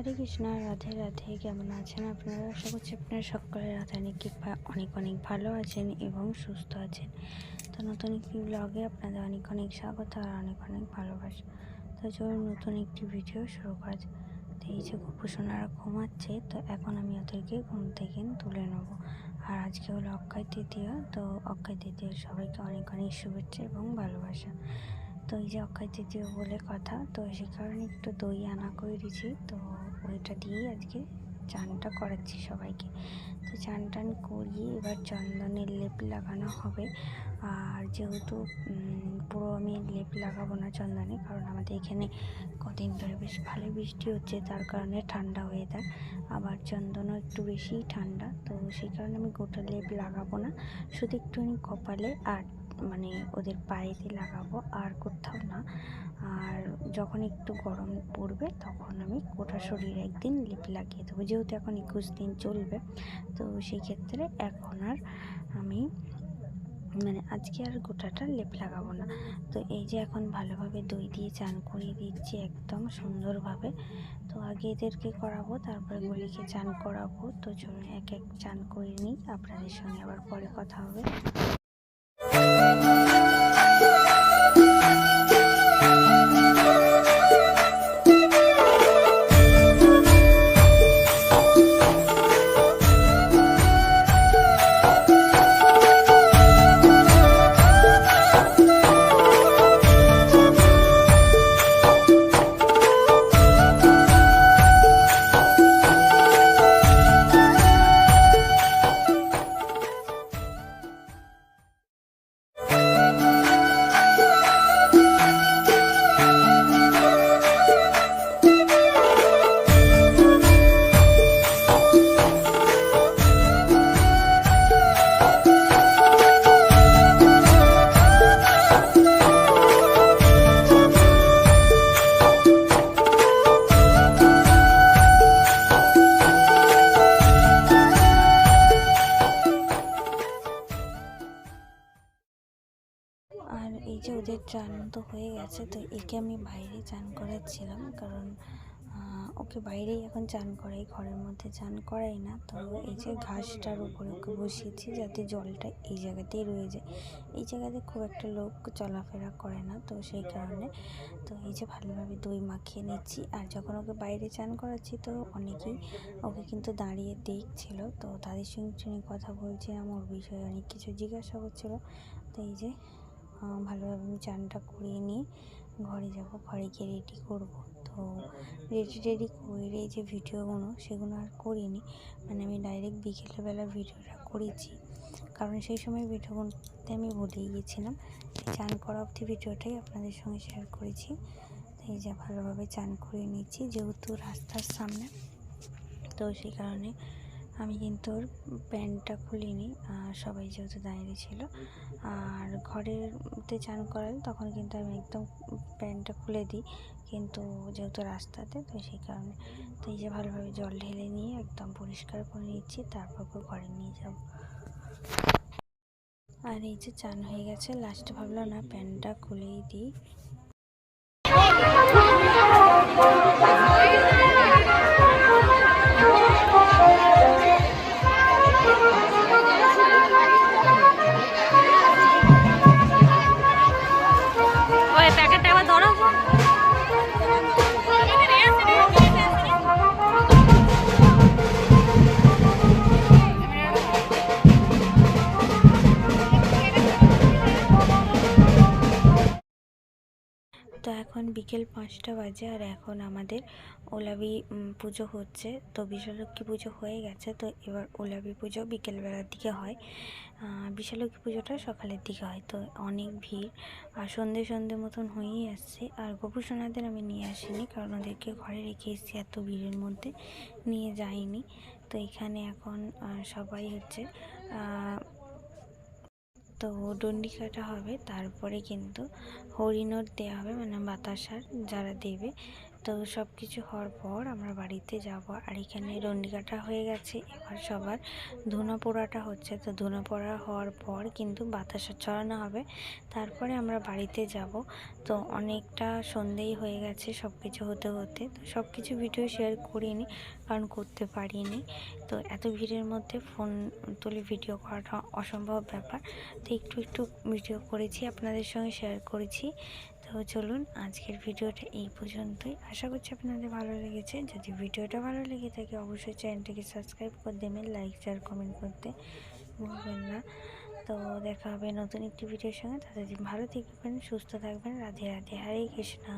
হরে কৃষ্ণ, রাধে রাধে। কেমন আছেন আপনারা? আশা করছি আপনারা সকলে রাধানিক অনেক অনেক ভালো আছেন এবং সুস্থ আছেন। তো নতুন একটি ব্লগে আপনাদের অনেক অনেক স্বাগত আর অনেক অনেক ভালোবাসা। তো চলুন নতুন একটি ভিডিও শুরু করা। তো এই যে গোপুসোনারা ঘুমাচ্ছে, তো এখন আমি ওদেরকে ঘুম থেকে তুলে নেব। আর আজকে হলো অক্ষয় তৃতীয়া, তো অক্ষয় তৃতীয়ার সবাইকে অনেক অনেক শুভেচ্ছা এবং ভালোবাসা। তো এই যে অক্ষয় তৃতীয় বলে কথা, তো সে কারণে একটু দই আনা করে দিয়েছি। তো ওইটা দিয়েই আজকে চানটা করাচ্ছি সবাইকে। তো চান টান করিয়ে এবার চন্দনের লেপ লাগানো হবে। আর যেহেতু পুরো আমি লেপ লাগাবো না চন্দনে, কারণ আমাদের এখানে কদিন ধরে বেশ ভালো বৃষ্টি হচ্ছে, তার কারণে ঠান্ডা হয়ে ওয়েদার আবার চন্দনও একটু বেশিই ঠান্ডা, তো সেই কারণে আমি গোটা লেপ লাগাবো না। শুধু একটুখানি কপালে আর মানে ওদের পায়েতে লাগাবো আর কোথাও না। আর যখন একটু গরম পড়বে তখন আমি গোটা শরীরে একদিন লেপ লাগিয়ে দেবো। যেহেতু এখন একুশ দিন চলবে, তো সেই ক্ষেত্রে এখন আর আমি মানে আজকে আর গোটাটা লেপ লাগাবো না। তো এই যে এখন ভালোভাবে দই দিয়ে চান করিয়ে দিচ্ছি একদম সুন্দরভাবে। তো আগে এদেরকে করাবো, তারপরে গলিকে চান করাবো। তো চলুন এক এক চান করে নিই। আপনাদের সঙ্গে আবার পরে কথা হবে। আর এই যে ওদের চান তো হয়ে গেছে, তো একে আমি বাইরে চান করাচ্ছিলাম কারণ ওকে বাইরেই এখন চান করাই, ঘরের মধ্যে চান করাই না। তো এই যে ঘাসটার উপরে ওকে বসিয়েছি যাতে জলটা এই জায়গাতেই রয়ে যায়। এই জায়গাতে খুব একটা লোক চলাফেরা করে না, তো সেই কারণে, তো এই যে ভালোভাবে দই মাখিয়ে নিচ্ছি। আর যখন ওকে বাইরে চান করাচ্ছি, তো অনেকেই ওকে কিন্তু দাঁড়িয়ে দেখছিল। তো তাদের সঙ্গে কথা বলছিলাম ওর বিষয়ে অনেক কিছু জিজ্ঞাসা করছিল। তো এই যে ভালোভাবে আমি চানটা করিয়ে নিয়ে ঘরে যাব, ঘরে গিয়ে রেডি করব। তো রেডি টেডি করে যে ভিডিওগুলো, সেগুলো আর করিনি। মানে আমি ডাইরেক্ট বিকেলবেলা ভিডিওটা করেছি। কারণ সেই সময় ভিডিওগুলোতে আমি ভুলেই গিয়েছিলাম। চান করা অবধি ভিডিওটাই আপনাদের সঙ্গে শেয়ার করেছি। এই যে ভালোভাবে চান করে নিয়েছি, যেহেতু রাস্তার সামনে। তো সেই কারণে আমি কিন্তু ওর প্যান্টটা খুলিনি সবাই যেহেতু দাঁড়িয়ে ছিল। আর ঘরেরতে চান করালে তখন কিন্তু আমি একদম প্যান্টটা খুলে দিই। কিন্তু যেহেতু রাস্তাতে, তো সেই কারণে। তো এই যে ভালোভাবে জল ঢেলে নিয়ে একদম পরিষ্কার করে নিচ্ছি, তারপর ঘরে নিয়ে যাব। আর এই যে চান হয়ে গেছে লাস্টে ভাবলাম না প্যান্টটা খুলেই দিই। তো এখন বিকেল পাঁচটা বাজে আর এখন আমাদের ওলাবি পুজো হচ্ছে। তো বিশ্বলক্ষ্মী পুজো হয়ে গেছে তো এবার ওলাবি পুজো বিকেলবেলার দিকে হয়। আহ, বিশ্বলক্ষ্মী পুজোটা সকালের দিকে হয়। তো অনেক ভিড় আর সন্ধে সন্ধে মতন হয়েই আসছে। আর গোপুসোনাদের আমি নিয়ে আসিনি কারণ ওদেরকে ঘরে রেখে এসেছি এত ভিড়ের মধ্যে নিয়ে যাইনি। তো এখানে এখন সবাই হচ্ছে তো ডন্ডি কাটা হবে। তারপরে কিন্তু হরিণর দেওয়া হবে মানে বাতাসার যারা দেবে। তো সব কিছু হওয়ার পর আমরা বাড়িতে যাব আর এখানে রন্ডি কাটা হয়ে গেছে, এবার সবার ধুনা পোড়াটা হচ্ছে। তো ধুনো পোড়া হওয়ার পর কিন্তু বাতাসা ছড়ানো হবে, তারপরে আমরা বাড়িতে যাব। তো অনেকটা সন্ধেই হয়ে গেছে সব কিছু হতে হতে, তো সব কিছু ভিডিও শেয়ার করিনি, কারণ করতে পারিনি। তো এত ভিড়ের মধ্যে ফোন তুলে ভিডিও করাটা অসম্ভব ব্যাপার। তো একটু একটু ভিডিও করেছি, আপনাদের সঙ্গে শেয়ার করেছি। তো চলুন আজকের ভিডিওটা এই পর্যন্তই। আশা করছি আপনাদের ভালো লেগেছে। যদি ভিডিওটা ভালো লেগে থাকে, অবশ্যই চ্যানেলটিকে সাবস্ক্রাইব করে দেবেন লাইক শেয়ার কমেন্ট করতে ভুলবেন না। তো দেখা হবে নতুন একটি ভিডিওর সঙ্গে। তাদের ভালো থাকবেন, সুস্থ থাকবেন। রাধে রাধে। হরে কৃষ্ণা।